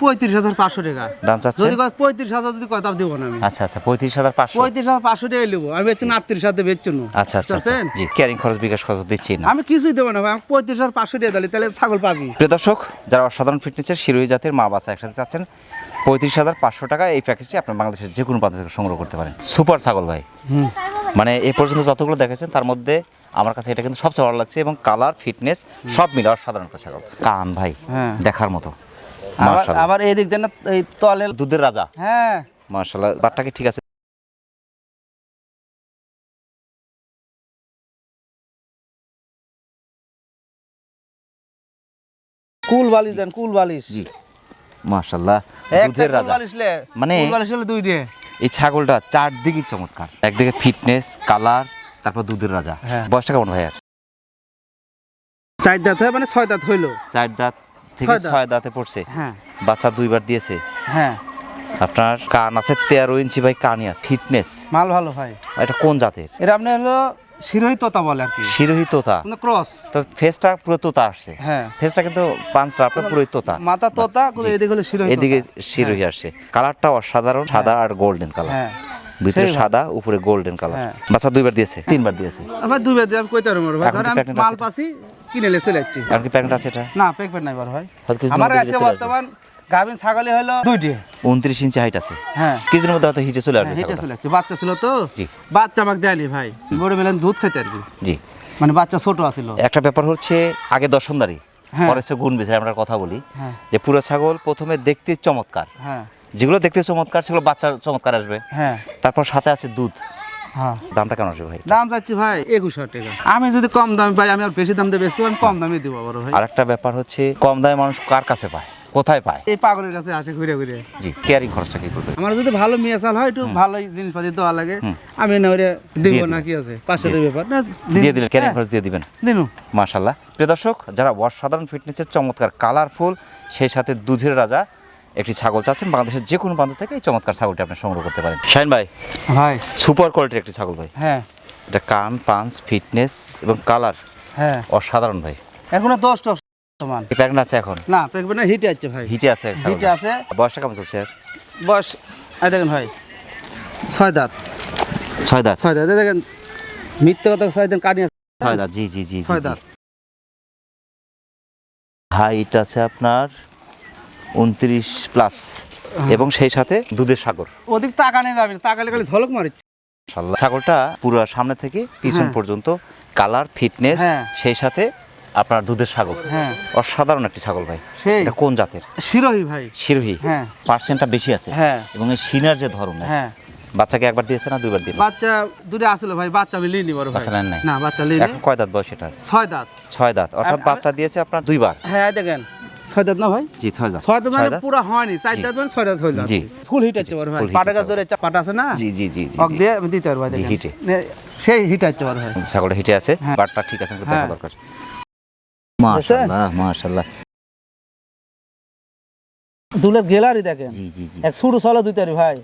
পঁয়ত্রিশ হাজার পাঁচশো টাকা। দাম চাচ্ছেন? যদি কয় পঁয়ত্রিশ হাজার যদি কথা দেবো না আমি। আচ্ছা আচ্ছা পঁয়ত্রিশ হাজার পাঁচশো। পঁয়ত্রিশ হাজার পাঁচশো টাকা নেব। আমি বেচছি না আটত্রিশ হাজার বেচছি না। আচ্ছা আচ্ছা আচ্ছা। জি ক্যারিং খরচ বিকাশ খরচ দিচ্ছি না। আমি কিছুই দেবো না ভাই আমি পঁয়ত্রিশ হাজার পাঁচশো টাকা দিলি তাহলে ছাগল পাবি। প্রিয় দর্শক যারা অসাধারণ ফিটনেসের শিরোহী জাতের মা বাচ্চা একসাথে চাচ্ছেন পঁয়ত্রিশ হাজার পাঁচশো টাকা এই প্যাকেজটি আপনার বাংলাদেশের যে কোনো প্রান্ত থেকে সংগ্রহ করতে পারেন। সুপার ছাগল ভাই। মানে এই পর্যন্ত যতগুলো দেখেছেন তার মধ্যে আমার কাছে এটা কিন্তু সবচেয়ে ভালো লাগছে এবং কালার ফিটনেস সব মিলে অসাধারণ একটা ছাগল। কান ভাই হ্যাঁ। দেখার মতো। আবার আবার এই দিক দিয়ে না এই তলে দুধের রাজা। হ্যাঁ। মার্শাল্লাহ বাটটা কি ঠিক আছে? কুল বালিশ দেন কুল বালিশ। জি দুধের রাজা। মানে- কুল বালিশ হলে দুইটে। এই ছাগলটা চারদিকে চমৎকার। একদিকে ফিটনেস কালার তারপর দুধের রাজা। হ্যাঁ। বয়সটা কেমন ভাইয়া? চার দাঁত হয় মানে ছয় দাঁত হইল। চার দাঁত থেকে ছয় দাঁতে। পড়ছে। হ্যাঁ। বাচ্চা দুইবার দিয়েছে। হ্যাঁ। আপনার কান আছে তেরো ইঞ্চি ভাই কানই আছে। ফিটনেস মাল ভালো ভাই। এটা কোন জাতের? এটা আপনি হলো শিরোহী তোতা বলে আর কি। শিরোহী তোতা মানে ক্রস তো ফেসটা পুরো তোতা আসছে। হ্যাঁ। ফেসটা কিন্তু পাঁচটা আপনার পুরোই তোতা। মাথা তোতা এদিকে হলো শিরোহী এদিকে শিরোহী আসছে। কালারটা অসাধারণ সাদা আর গোল্ডেন কালার হ্যাঁ। ভিতরে সাদা উপরে গোল্ডেন কালার হ্যাঁ। বাচ্চা দুইবার দিয়েছে তিনবার দিয়েছে। আবার দুই বেদ আমি কইতে পারব ভাই। ধর আমি মাল আছে? কিনে লে চলে যাচ্ছি। আর কি প্যাকেট আছে এটা? না পেকপেট নাই বড় ভাই। আমার আসবে। বর্তমান গাভিন ছাগলে হলো দুইটি। উনত্রিশ ইঞ্চি হাইট আছে। হ্যাঁ। কিছুদিনের মধ্যে হয়তো হিটে চলে আসবে হেঁটে ছাগলটা। চলে যাচ্ছে বাচ্চা ছিল তো? জি। বাচ্চা আমাকে দেয়নি ভাই। বড় মেলেন দুধ খেতে আর কি। জি। মানে বাচ্চা ছোট আছিল। একটা ব্যাপার হচ্ছে আগে দর্শনদারি হ্যাঁ। পরে হচ্ছে গুণ বেছে আমরা কথা বলি। হ্যাঁ। যে পুরো ছাগল প্রথমে দেখতে চমৎকার। হ্যাঁ। যেগুলো দেখতে চমৎকার সেগুলো বাচ্চা চমৎকার আসবে। হ্যাঁ। তারপর সাথে আছে দুধ। হ্যাঁ। দামটা কেমন আসবে ভাই? দাম যাচ্ছে ভাই একুশ টাকা। আমি যদি কম দামে পাই আমি আর বেশি দাম দিয়ে বেচবো আমি কম দামে দিব বড় ভাই। আর একটা ব্যাপার হচ্ছে কম দামে মানুষ কার কাছে পায়? কোথায় পায়? এই পাগলের কাছে আসে ঘুরে ঘুরে। জি কেয়ারিং খরচটা কি করবে? আমার যদি ভালো মেয়ে চাল হয় একটু ভালো জিনিসপাতি দেওয়া লাগে। আমি না ওরে দিব না। কি আছে? টাকা ব্যাপার। না দিয়ে দিলেন ক্যারিং হ্যাঁ, খরচ দিয়ে দিবেন। দিনু। মাশাল্লাহ প্রিয় দর্শক যারা অসাধারণ ফিটনেসের চমৎকার কালারফুল সেই সাথে দুধের রাজা একটি ছাগল চাচ্ছেন বাংলাদেশের যে কোনো প্রান্ত থেকে এই চমৎকার ছাগলটি আপনি সংগ্রহ করতে পারেন। শাইন ভাই ভাই। সুপার কোয়ালিটির একটি ছাগল ভাই। হ্যাঁ। এটা কান পাঞ্চ ফিটনেস এবং কালার হ্যাঁ। অসাধারণ ভাই। এখনও দশ প্যাকেট আছে এখন? না হিটে আছে ভাই। হিটে আছে হিটে আছে। বয়সটা কেমন চলছে? বয়স এই দেখেন ভাই ছয় দাঁত। ছয় দাঁত? ছয় দাঁত দেখেন মিথ্যে কথা ছয় কানি আছে। ছয় দাঁত জি জি জি ছয় দাঁত। হাইট আছে আপনার উনত্রিশ প্লাস এবং সেই সাথে দুধের সাগর। ওদিক টাকা নিয়ে যাবেন টাকা খালি ঝলক মারিচ্ছে। ছাগলটা পুরো সামনে থেকে পিছন হ্যাঁ। পর্যন্ত কালার ফিটনেস হ্যাঁ। সেই সাথে আপনার দুধের ছাগল? হ্যাঁ। অসাধারণ একটি ছাগল ভাই। এটা কোন জাতের? শিরোহী ভাই। শিরোহী। হ্যাঁ। পার্সেন্টটা বেশি আছে। হ্যাঁ। এবং এই সিনার যে ধরন হ্যাঁ। বাচ্চাকে একবার দিয়েছে না দুইবার দিল? বাচ্চা দুটো আসলো ভাই বাচ্চা আমি লিনি বড় বাচ্চা নেন নাই? না বাচ্চা লিনি এখন কয় দাঁত বয়স এটার? ছয় দাঁত। ছয় দাঁত। অর্থাৎ বাচ্চা দিয়েছে আপনার দুইবার? হ্যাঁ দেখেন। ছয় দাঁত না ভাই? জি ছয় দাঁত। ছয় দাঁত মানে পুরো হয়নি। চার দাঁত মানে ছয় দাঁত হইল জি। ফুল হিট আছে বড় ভাই। পাটা গাছ। ধরে পাটা আছে না? জি জি জি জি অক দিয়ে আমি দিতে পারব ভাই জি, দেখেন। হিটে। সেই হিট আছে বড় ভাই। ছাগলটা হিটে আছে হ্যাঁ। বাটটা ঠিক আছে দেখা হ্যাঁ। দরকার। মাশাআল্লাহ মাশাআল্লাহ দুলের গেলারি দেখেন। এক শুরু চলো দিতে পারি ভাই।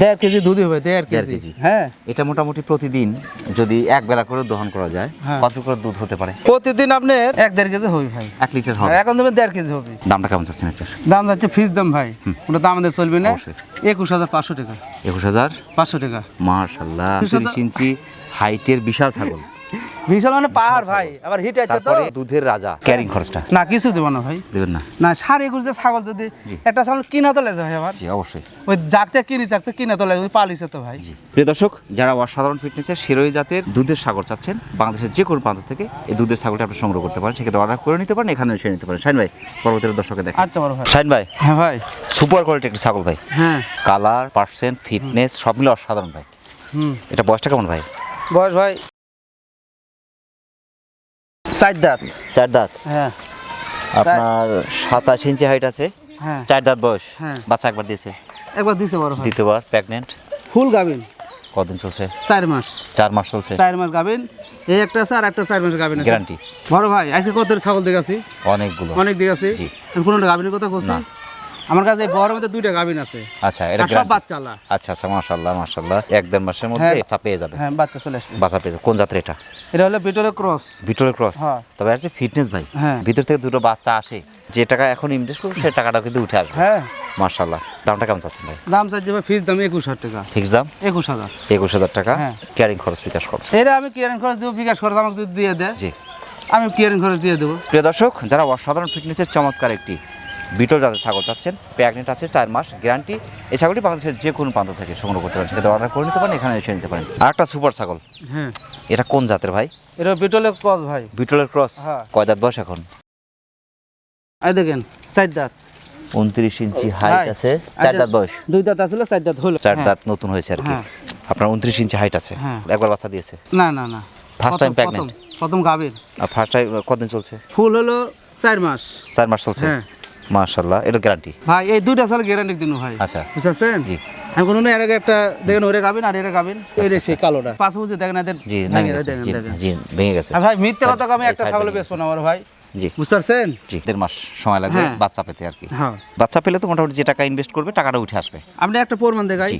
দেড় কেজি দুধ হবে দেড় কেজি। হ্যাঁ। এটা মোটামুটি প্রতিদিন যদি এক বেলা করে দহন করা যায় হ্যাঁ। কত করে দুধ হতে পারে? প্রতিদিন আপনার এক দেড় কেজি হবে ভাই। এক লিটার হবে। এখন দেবেন দেড় কেজি হবে। দামটা কেমন চাচ্ছেন এটা দাম যাচ্ছে ফিস দাম ভাই। ওটা দাম আমাদের চলবে না। একুশ হাজার পাঁচশো টাকা। একুশ হাজার? পাঁচশো টাকা। মার্শাল্লাহ তিরিশ ইঞ্চি হাইটের বিশাল ছাগল। বিশাল মানে পাহাড় ভাই আবার হিট আছে তো। দুধের রাজা ক্যারিং খরচটা। না কিছু দেবো না ভাই। দেবেন না। না সাড়ে একুশ দিয়ে ছাগল যদি একটা ছাগল কিনা তো লেছে ভাই আবার। জি অবশ্যই। ওই জাগতে কিনি জাগতে কিনা তো ওই পালিছে তো ভাই। প্রিয় দর্শক যারা অসাধারণ ফিটনেসের শিরোই জাতের দুধের সাগর চাচ্ছেন বাংলাদেশের যে কোনো প্রান্ত থেকে এই দুধের ছাগলটা আপনি সংগ্রহ করতে পারেন। সেক্ষেত্রে অর্ডার করে নিতে পারেন এখানে এসে নিতে পারেন। শাইন ভাই পরবর্তী দর্শকে দেখেন। আচ্ছা বড় ভাই। শাইন ভাই হ্যাঁ ভাই। সুপার কোয়ালিটি একটা ছাগল ভাই। হ্যাঁ। কালার পার্সেন্ট ফিটনেস সব মিলে অসাধারণ ভাই। হুম। এটা বয়সটা কেমন ভাই? বয়স ভাই সাইড দাঁত। চার দাঁত। হ্যাঁ। আপনার সাতাশ ইঞ্চি হাইট আছে। হ্যাঁ। চার দাঁত বয়স। হ্যাঁ। বাচ্চা একবার দিয়েছে। একবার দিছে বড় দ্বিতীয়বার প্রেগনেন্ট ফুল গাবিন কদিন চলছে? চার মাস। চার মাস চলছে। চার মাস গাবিন এই একটা আছে আর একটা চার মাস গাবিন গ্যারান্টি বড় ভাই আজকে কত ছাগল দেখাছি অনেকগুলো। অনেক দেখাছি কোনোটা গাবিনের কথা বলছি। আমার কাছে বড় মধ্যে দুইটা গাবিন আছে। আচ্ছা এটা সব guarantee? বাচ্চা আলা। আচ্ছা আচ্ছা মাশাল্লাহ মাশাল্লাহ এক দেড় মাসের মধ্যে হ্যাঁ। বাচ্চা পেয়ে যাবে। হ্যাঁ বাচ্চা চলে আসবে। বাচ্চা পেয়ে যাবে। কোন জাতের এটা? এটা হলো ভিতরে ক্রস ভিতরের ক্রস হ্যাঁ। তবে আছে ফিটনেস ভাই হ্যাঁ। ভিতর থেকে দুটো বাচ্চা আসে যে টাকা এখন ইনভেস্ট করব সেই টাকাটা কিন্তু উঠে আসবে। হ্যাঁ। মাশাল্লাহ দামটা কেমন চাচ্ছেন ভাই? দাম চাইছে ভাই ফিস দাম একুশ হাজার টাকা। ফিক্স দাম? একুশ হাজার। একুশ হাজার টাকা? হ্যাঁ। ক্যারিং খরচ বিকাশ খরচ? এরা আমি কিয়ারিং খরচ দেবো বিকাশ খরচ আমাকে দিয়ে দেয় জি। আমি কিয়ারিং খরচ দিয়ে দেবো। প্রিয় দর্শক যারা অসাধারণ ফিটনেসের চমৎকার একটি বিটল জাতের ছাগল চাচ্ছেন প্রেগনেন্ট আছে চার মাস গ্যারান্টি। এই ছাগলটি বাংলাদেশের যে কোনো প্রান্ত থেকে সংগ্রহ করতে পারেন। সেটা অর্ডার করে নিতে পারেন এখানে এসে নিতে পারেন। আর একটা সুপার ছাগল। হ্যাঁ। এটা কোন জাতের ভাই? এটা বিটলের ক্রস ভাই। বিটলের ক্রস? হ্যাঁ। কয় দাঁত বয়স এখন? এই দেখেন চার দাঁত। উনত্রিশ ইঞ্চি হাইট আছে। চার দাঁত বয়স। দুই দাঁত আসলে চার দাঁত হলো। চার হ্যাঁ। দাঁত নতুন হয়েছে আর কি। হ্যাঁ। আপনার উনত্রিশ ইঞ্চি হাইট আছে। একবার বাচ্চা দিয়েছে। না না না। Time প্রথম- প্রথম- প্রথম গাভীর। আর ফার্স্ট টাইম কতদিন চলছে? ফুল হলো চার মাস। চার মাস চলছে। হ্যাঁ। মাশাল্লাহ এটা গ্যারান্টি ভাই এই দুইটা সাল গ্যারান্টি দিন ভাই। আচ্ছা। বুঝছেন জি। আমি কোনো না এর আগে একটা দেখেন ওরে গাবিন আর এরা গাবিন। এই দেখছি কালোটা। পাঁচ বুঝে দেখেন এদের জি জি ভেঙে গেছে। ভাই মিথ্যে কথা আমি একটা ছাগল বেচবো না আমার ভাই। জি। বুঝতে পারছেন জি দেড় মাস সময় লাগবে হ্যাঁ। বাচ্চা পেতে আর কি। হ্যাঁ। বাচ্চা পেলে তো মোটামুটি যে টাকা ইনভেস্ট করবে টাকাটা উঠে আসবে। আপনি একটা প্রমাণ দেখাই।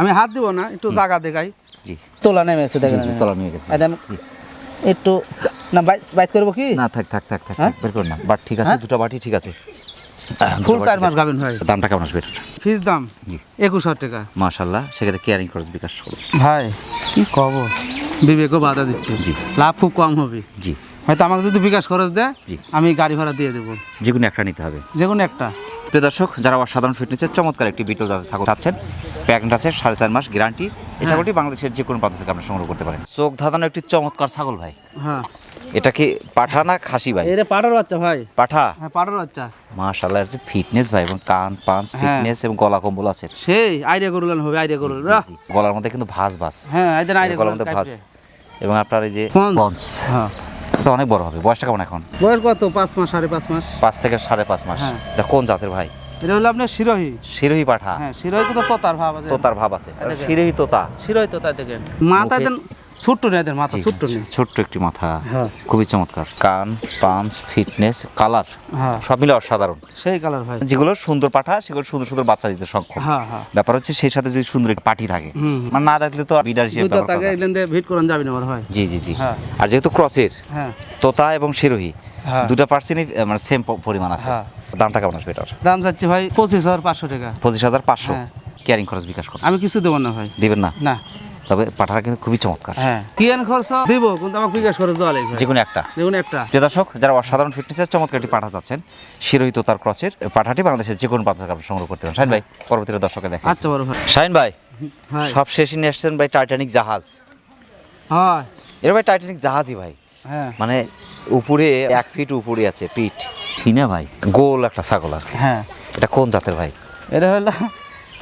আমি হাত দিব না একটু জায়গা দেখাই। জি। তোলা নেমেছে দেখেন। জি, জি, নিয়ে গেছে। একটু না বাইট করব কি? না থাক থাক থাক থাক হ্যাঁ? বের করুন না। বাট ঠিক আছে? দুটো বাটি ঠিক আছে। ফুল চার মাস গাবেন ভাই। দামটা কেমন আসবে? ফিজ দাম জি। একুশ হাজার টাকা। মাশাল্লাহ সেক্ষেত্রে কেয়ারিং খরচ বিকাশ খরচ ভাই কি কব? বিবেকও বাধা দিচ্ছে। জি। লাভ খুব কম হবে। জি। হয়তো আমাকে যদি বিকাশ খরচ দেয় জি। আমি গাড়ি ভাড়া দিয়ে দেবো। যে কোনো একটা নিতে হবে। যে কোনো একটা। প্রিয় দর্শক যারা অসাধারণ ফিটনেসের চমৎকার একটি বিটল জাতের ছাগল চাচ্ছেন প্যাকেট আছে সাড়ে চার মাস গ্যারান্টি এই ছাগলটি বাংলাদেশের যে কোনো প্রান্ত থেকে আপনি সংগ্রহ করতে পারেন। চোখ ধাঁধানো একটি চমৎকার ছাগল ভাই। হ্যাঁ। এটা কি পাঠা না খাসি ভাই? এটা পাটার বাচ্চা ভাই। পাঠা? হ্যাঁ পাটার বাচ্চা। মাশাল্লাহ এর যে ফিটনেস ভাই এবং কান হ্যাঁ। ফিটনেস এবং গলা কম্বল আছে। সেই আইডিয়া করলেন হবে আইডিয়া করলেন গলার মধ্যে কিন্তু ভাঁজ ভাঁজ। হ্যাঁ আইডিয়া আইডিয়া গলার মধ্যে ভাঁজ। এবং আপনার এই যে। পঞ্চ হ্যাঁ। এটা অনেক বড় হবে। বয়সটা কেমন এখন? বয়স কত? পাঁচ মাস সাড়ে পাঁচ মাস। পাঁচ থেকে সাড়ে পাঁচ মাস। হ্যাঁ। এটা কোন জাতের ভাই? এটা হলো আপনার শিরোহী। শিরোহী পাঠা। হ্যাঁ শিরোহী তো তোতার ভাব আছে। তোতার ভাব আছে। এটা দেখেন। শিরোহী তোতা। শিরোহী তো তাই দেখেন মাথা দেন ছোট্ট নেই এদের মাথা ছোট্ট নেই ছোট্ট একটি মাথা। হ্যাঁ। খুবই চমৎকার। কান পাঞ্চ ফিটনেস কালার হ্যাঁ। সব মিলে অসাধারণ। সেই কালার ভাই। যেগুলো সুন্দর পাঠা সেগুলো সুন্দর সুন্দর বাচ্চা দিতে সক্ষম। হ্যাঁ হ্যাঁ। ব্যাপার হচ্ছে সেই সাথে যদি সুন্দর একটি পাটি থাকে মানে না তো বিডার হিসেবে দিয়ে ভিট করেন যাবি না জি জি জি। হ্যাঁ। আর যেহেতু ক্রসের হ্যাঁ। তোতা এবং শিরোহী হ্যাঁ। দুটা পার্সেন্টই মানে সেম পরিমাণ আছে। হ্যাঁ। দামটা কেমন আসবে এটার? দাম চাচ্ছি ভাই পঁচিশ হাজার পাঁচশো টাকা। পঁচিশ হাজার পাঁচশো। ক্যারিং খরচ বিকাশ খরচ আমি কিছু দেবো না ভাই। দিবেন না? না। তবে পাঠাটা কিন্তু খুবই চমৎকার। হ্যাঁ। কি খরচ? দিব কিন্তু আমাকে বিকাশ খরচ দেওয়া লাগবে যে কোনো একটা। প্রিয় দর্শক যারা অসাধারণ ফিটনেসের চমৎকার একটি পাঠা যাচ্ছেন শিরোহিত তার ক্রসের পাঠাটি বাংলাদেশের যে কোনো থেকে আপনি সংগ্রহ করতে পারেন। শাহিন ভাই পরবর্তীতে দর্শকে দেখেন আচ্ছা বড় ভাই। শাহিন ভাই সব শেষে নিয়ে আসছেন ভাই টাইটানিক জাহাজ। হয়। এর ভাই টাইটানিক জাহাজই ভাই। হ্যাঁ। মানে উপরে এক ফিট উপরে আছে পিঠ। ঠিনা ভাই? গোল একটা ছাগল আর হ্যাঁ। এটা কোন জাতের ভাই? এটা হলো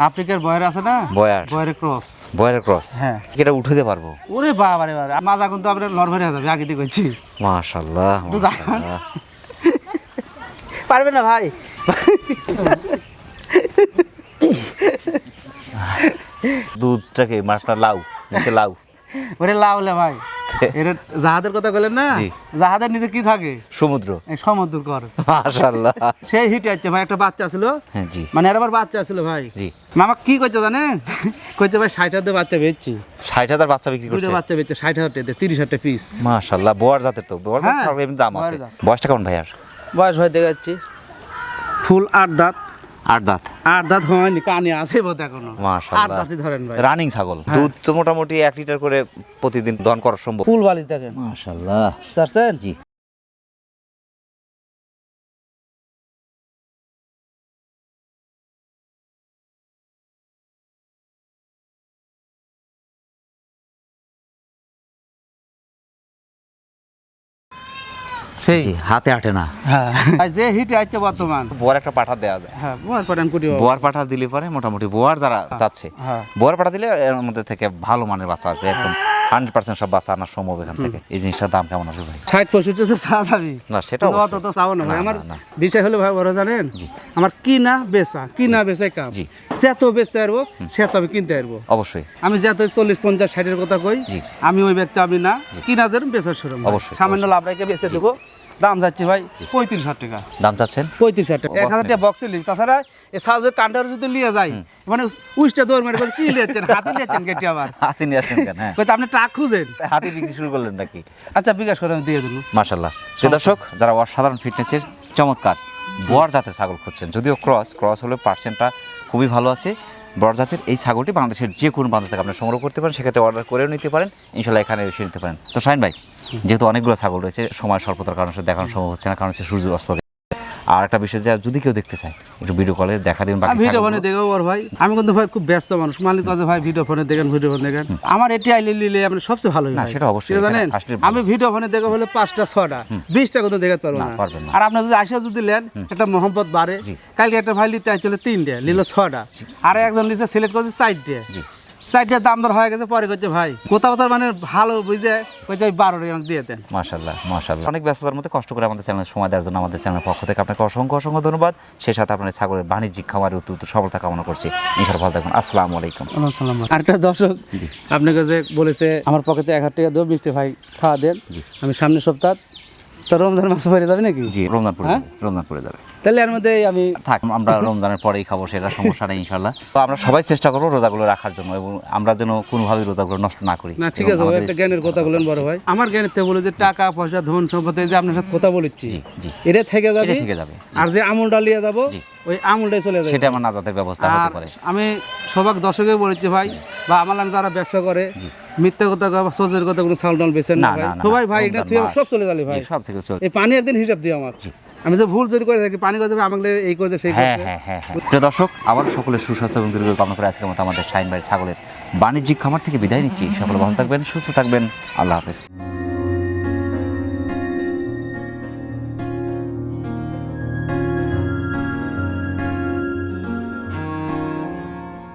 আফ্রিকার বয়ের আছে না? বয়ার। বয়ের ক্রস। বয়ারের ক্রস হ্যাঁ। এটা উঠতে পারব? ওরে বাবা রে বাবা মাজা কিন্তু আপনার নরভরে হয়ে যাবে আগে দিয়ে করছি মাশাল্লাহ পারবে না ভাই। দুধটাকে মাছটা লাউ নিচে লাউ। ওরে লাউলে ভাই। এটা জাহাজের কথা বলেন না। জাহাজের নিচে কি থাকে? সমুদ্র। সমুদ্র কর। সেই হিট আছে ভাই একটা বাচ্চা ছিল। হ্যাঁ জি। মানে এর আবার বাচ্চা ছিল ভাই। জি। মামা কি করছে জানেন? কইছে ভাই ষাট হাজার দিয়ে বাচ্চা বেচছি। ষাট হাজার বাচ্চা বিক্রি করছে। বাচ্চা বেচছে ষাট হাজার টাকা হাজার পিস বোয়ার জাতের তো। বোয়ার জাতের হ্যাঁ, এমনি দাম আছে। বয়সটা কেমন ভাই আর বয়স ভাই দেখাচ্ছি। ফুল আট দাঁত। আট দাঁত। আট দাঁত হয়নি কানে আছে বোধ এখনও। আট দাঁতই ধরেন ভাই। রানিং ছাগল। দুধ তো মোটামুটি এক লিটার করে প্রতিদিন দন করা সম্ভব। ফুল বালিশ দেখেন। স্যার স্যার জি। সেই হাতে আটে না। হ্যাঁ। যে হিটে আছে বর্তমান। বোয়ার একটা পাঠা দেওয়া যায়। হ্যাঁ বোয়ার পাঠান কুটি বোয়ার পাঠা দিলে পরে মোটামুটি বোয়ার যারা যাচ্ছে হ্যাঁ। বোয়ার পাঠা দিলে এর মধ্যে থেকে ভালো মানের বাচ্চা আসবে একদম। হান্ড্রেড পার্সেন্ট সব বাচ্চা সম্ভব এখান থেকে। এই জিনিসটার দাম কেমন আসবে ভাই? ষাট পঁয়ষট্টি তো চা যাবি। না সেটা অত তো চাও না আমার। বিষয় হলো ভাই বড় জানেন। আমার কিনা বেচা কিনা কাম। জি। সে তো বেচতে পারব সে তো আমি কিনতে পারব। অবশ্যই। আমি যত চল্লিশ পঞ্চাশ ষাটের কথা কই আমি ওই ব্যক্তি আমি না কিনা যেন বেচার শুরু অবশ্যই, সামান্য লাভ রেখে বেচে দেবো। দাম যাচ্ছে ভাই পঁয়ত্রিশ হাজার টাকা। দাম চাচ্ছেন? পঁয়ত্রিশ হাজার টাকা। এক হাজার টাকা বক্সে লিখ তাছাড়া এই যদি নিয়ে যায় মানে উইসটা দৌড় মেরে কি লিয়েছেন হাতে লিয়েছেন কেটে আবার? হাতি নিয়ে আসেন কেন? হ্যাঁ। আপনি ট্রাক খুঁজেন। হাতি বিক্রি শুরু করলেন নাকি? আচ্ছা বিকাশ কথা আমি দিয়ে দেবো। মাশাল্লাহ সে দর্শক যারা অসাধারণ ফিটনেসের চমৎকার বোয়ার জাতের ছাগল খুঁজছেন যদিও ক্রস ক্রস হলে পার্সেন্টটা খুবই ভালো আছে। বড় জাতের এই ছাগলটি বাংলাদেশের যে কোনো বাংলা থেকে আপনি সংগ্রহ করতে পারেন সেক্ষেত্রে অর্ডার করেও নিতে পারেন ইনশাল্লাহ এখানে এসে নিতে পারেন তো শাহিন ভাই যেহেতু অনেকগুলো ছাগল রয়েছে সময় স্বল্পতার কারণে দেখানো সম্ভব হচ্ছে না কারণ হচ্ছে সূর্য অস্ত। আর একটা বিষয় যে যদি কেউ দেখতে চায় একটু ভিডিও কলে দেখা দিন বাকি ভিডিও ফোনে। দেখব বড় ভাই। আমি কিন্তু ভাই খুব ব্যস্ত মানুষ। মালিক কাছে ভাই ভিডিও ফোনে দেখেন ভিডিও ফোনে দেখেন। আমার এটি আইলে নিলে আপনি সবচেয়ে ভালো না, সেটা অবশ্যই, জানেন। আমি ভিডিও ফোনে দেখব হলে পাঁচটা ছটা বিশটা কিন্তু দেখাতে পারব না, আর আপনার যদি আসে যদি নেন একটা মোহাম্মদ বাড়ে। কালকে একটা ভাই নিতে চলে তিনটে নিল ছটা আর একজন নিচে সিলেক্ট করছে চারটে। চারটে দাম দর হয়ে গেছে পরে করছে ভাই কোথাও কোথাও মানে ভালো বুঝে কইছে ওই বারো টাকা দিয়ে দেন। মাশাল্লাহ মাশাল্লাহ। অনেক ব্যস্ততার মধ্যে কষ্ট করে আমাদের চ্যানেলে সময় দেওয়ার জন্য আমাদের চ্যানেলের পক্ষ থেকে আপনাকে অসংখ্য অসংখ্য ধন্যবাদ। সেই সাথে আপনার ছাগলের বাণিজ্যিক খামারের উত্তর উত্তর সফলতা কামনা করছি। ইনশাল্লাহ ভালো থাকবেন। আসসালামু আলাইকুম। আরেকটা দর্শক আপনাকে যে বলেছে আমার পকেটে এক হাজার টাকা দেবো মিষ্টি ভাই খাওয়া দেন। আমি সামনের সপ্তাহ তো রমজান মাস পরে যাবে নাকি? জি রমজান পড়ে হ্যাঁ? যাবে রমজান পড়ে যাবে। তাহলে এর মধ্যে আমি থাক আমরা রমজানের পরেই খাব সেটা সমস্যা নেই ইনশাল্লাহ তো আমরা সবাই চেষ্টা করব রোজাগুলো রাখার জন্য এবং আমরা যেন কোনোভাবেই রোজাগুলো নষ্ট না করি। না ঠিক আছে একটা জ্ঞানের কথা বলেন বড় ভাই। আমার জ্ঞানের বলে যে টাকা পয়সা ধন সম্পত্তি যে আপনার সাথে কথা বলেছি জি জি। এটা থেকে যাবে থেকে যাবে আর যে আমুলটা নিয়ে যাব ওই আমুলটাই চলে যাবে। সেটা আমার নাজাতের ব্যবস্থা হতে আর পারে। আমি সবাক দর্শকে বলেছি ভাই বা আমার যারা ব্যবসা করে। মিথ্যা কথা সোজের কথা কোনো ডাল বেছেন না সবাই ভাই এটা তুই সব চলে যাবে ভাই। সব থেকে চল। এই পানি একদিন হিসাব দিও আমার। আমি যে ভুল যদি করে থাকি পানি কথা আমাকে এই করছে সেই হ্যাঁ হ্যাঁ হ্যাঁ হ্যাঁ। প্রিয় দর্শক আবার সকলের সুস্বাস্থ্য এবং দীর্ঘ কামনা করে আজকের মতো আমাদের শাইন ভাই ছাগলের বাণিজ্যিক খামার থেকে বিদায় নিচ্ছি। সকলে ভালো থাকবেন সুস্থ থাকবেন। আল্লাহ হাফেজ।